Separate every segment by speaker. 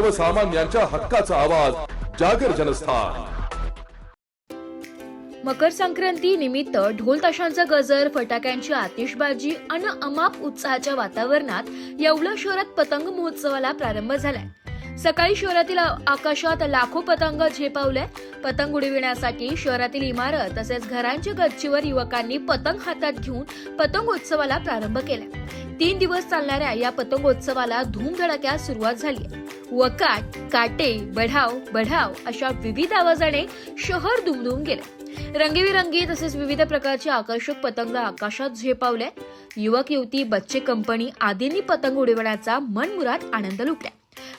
Speaker 1: सर्वसामान्यांच्या हक्काचा आवाज जागर जनस्थान.
Speaker 2: मकर संक्रांती निमित्त ढोल ताशांचा गजर फटाक्यांची आतिषबाजी आणि अमाप उत्साहाच्या वातावरणात येवला शहरात पतंग महोत्सवाला प्रारंभ झालाय. सकाळी शहरातील आकाशात लाखो पतंग झेपावले. पतंग उडविण्यासाठी शहरातील इमारत तसेच घरांच्या गच्चीवर युवकांनी पतंग हातात घेऊन पतंगोत्सवाला प्रारंभ केला. तीन दिवस चालणाऱ्या या पतंगोत्सवाला धूमधडाक्यात सुरुवात झाली. वकाट काटे बढाव बढाव अशा विविध आवाजाने शहर दुमदुम गेले. रंगीबिरंगी तसेच विविध प्रकारचे आकर्षक पतंग आकाशात झेपावले. युवक युवती बच्चे कंपनी आदींनी पतंग उडविण्याचा मनमुराद आनंद लुटला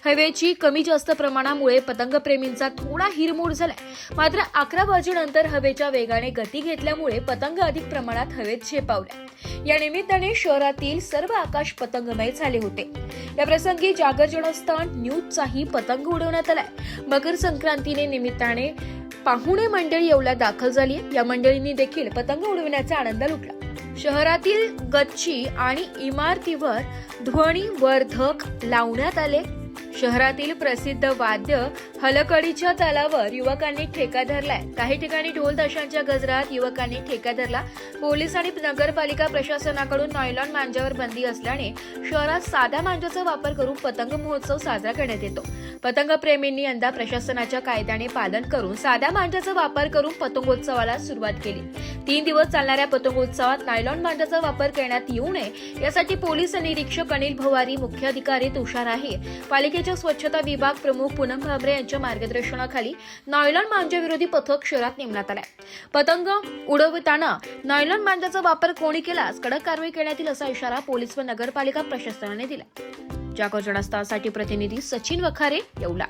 Speaker 2: हवेची कमी जास्त प्रमाणामुळे पतंगप्रेमींचा थोडा हिरमोड झालाय. मात्र अकरा वाजेनंतर हवेच्या वेगाने गती घेतल्यामुळे पतंग अधिक प्रमाणात हवेत झेपावल्या. या निमित्ताने शहरातील सर्व आकाश पतंगमय झाले होते. या प्रसंगी जागर जनस्थान न्यूजचाही पतंग उडवण्यात आलाय. मकर संक्रांतीने निमित्ताने पाहुणे मंडळी येवला दाखल झाली या मंडळींनी देखील पतंग उडविण्याचा आनंद लुटला. शहरातील गच्ची आणि इमारतीवर ध्वनी वर्धक लावण्यात आले. शहरातील प्रसिद्ध वाद्य हलकडीच्या तालावर युवकांनी ठेका धरलाय. काही ठिकाणी ढोल ताशांच्या गजरात युवकांनी ठेका धरला. पोलीस आणि नगरपालिका प्रशासनाकडून नॉयलॉन मांजावर बंदी असल्याने शहरात साध्या मांजाचा वापर करून पतंग महोत्सव साजरा करण्यात येतो. पतंग प्रेमींनी यंदा प्रशासनाच्या कायद्याने पालन करून साध्या मांजाचा वापर करून पतंगोत्सवाला सुरुवात केली. तीन दिवस चालणाऱ्या पतंगोत्सवात नायलॉन मांजाचा वापर करण्यात येऊ नये यासाठी पोलीस निरीक्षक अनिल भवारी मुख्य अधिकारी तुषार आहे महापालिकेच्या स्वच्छता विभाग प्रमुख पूनम भाबरे यांच्या मार्गदर्शनाखाली नायलॉन मांजाविरोधी पथक शहरात नेमण्यात आलाय. पतंग उडवताना नायलॉन मांजाचा वापर कोणी केलास? कडक कारवाई करण्यात येईल असा इशारा पोलीस व नगरपालिका प्रशासनाने दिला जागो प्रतिनिधी सचिन वखारे येवला.